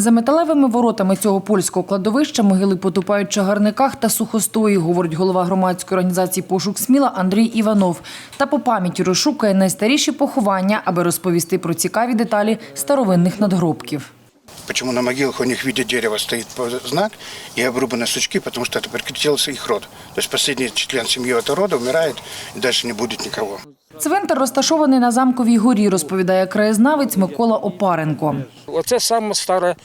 За металевими воротами цього польського кладовища могили потопають в чагарниках та сухостої, говорить голова громадської організації Пошук Сміла Андрій Іванов. Та по пам'яті розшукує найстаріші поховання, аби розповісти про цікаві деталі старовинних надгробків. Почему на могилах у них в виде дерева стоит знак и обрубаны сучки, потому что это прекратился их род. То есть последний член семьи этого рода умирает, и дальше не будет никого. Цвинтар розташований на замковій горі, розповідає краєзнавець Микола Опаренко. Оце саме старе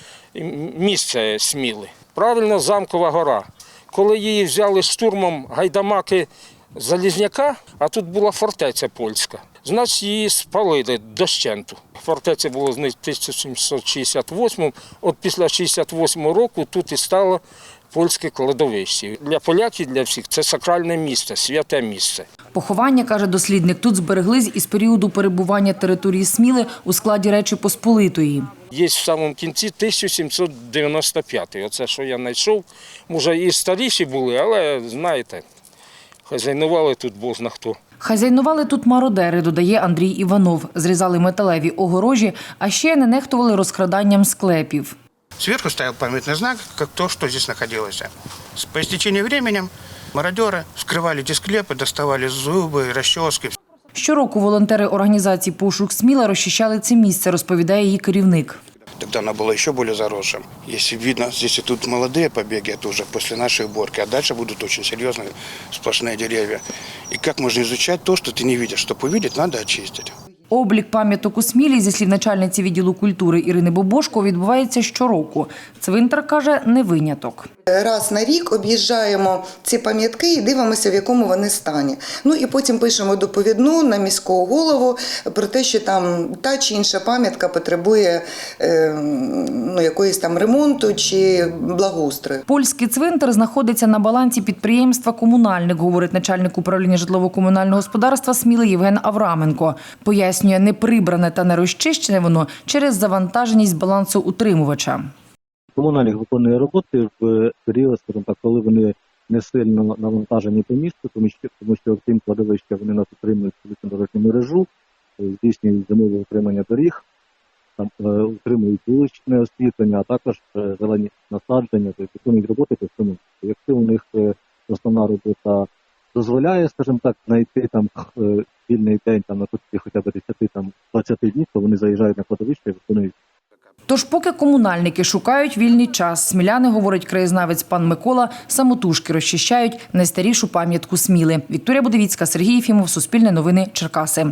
місце Сміли. Правильно, замкова гора. Коли її взяли штурмом гайдамаки Залізняка, а тут була фортеця польська, значить її спалили дощенту. Фортеця була в 1768 От після 68 року тут і стало польське кладовище. Для поляків, для всіх це сакральне місце, святе місце. Поховання, каже дослідник, тут збереглись із періоду перебування території Сміли у складі Речі Посполитої. Є в самому кінці 1795. Оце, що я знайшов. Може, і старіші були, але знаєте, хазяйнували тут бозна хто. Хазяйнували тут мародери, додає Андрій Іванов. Зрізали металеві огорожі, а ще не нехтували розкраданням склепів. Сверху стоял памятный знак, как то, что здесь находилось. С- По истечении времени мародеры вскрывали эти склепы, доставали зубы, расчески. Щороку волонтери організації Пошук Сміла розчищали це місце, розповідає її керівник. Тогда оно было еще более заросшим. Если видно, здесь и тут молодые побеги, это уже после нашей уборки, а дальше будут очень серьезные сплошные деревья. И как можно изучать то, что ты не видишь? Чтобы увидеть, надо очистить. Облік пам'яток у Смілі, зі слів начальниці відділу культури Ірини Бобошко, відбувається щороку. Цвинтар, каже, не виняток. Раз на рік об'їжджаємо ці пам'ятки і дивимося, в якому вони стані. Ну і потім пишемо доповідну на міського голову про те, що там та чи інша пам'ятка потребує е, ну, якоїсь там ремонту чи благоустрою. Польський цвинтар знаходиться на балансі підприємства «Комунальник», говорить начальник управління житлово-комунального господарства Сміли Євген Авраменко. Пояснює, не прибране та не розчищене воно через завантаженість балансоутримувача. Комунальник виконує роботи в період, скажімо так, коли вони не сильно навантажені по місту, тому що тому що крім кладовища вони нас утримують дорожню мережу, е, здійснюють зимове утримання доріг, там е, утримують вуличне освітлення, а також е, зелені насадження, тобто виконують роботи по всьому. Якщо у них основна робота дозволяє, скажімо так, знайти там е, вільний день там на кутці хоча б 10 там 20 днів, то вони заїжджають на кладовище і виконують Тож, поки комунальники шукають вільний час, сміляни, говорить краєзнавець пан Микола, самотужки розчищають найстарішу пам'ятку Сміли. Вікторія Будовіцька, Сергій Єфімов, Суспільне новини, Черкаси.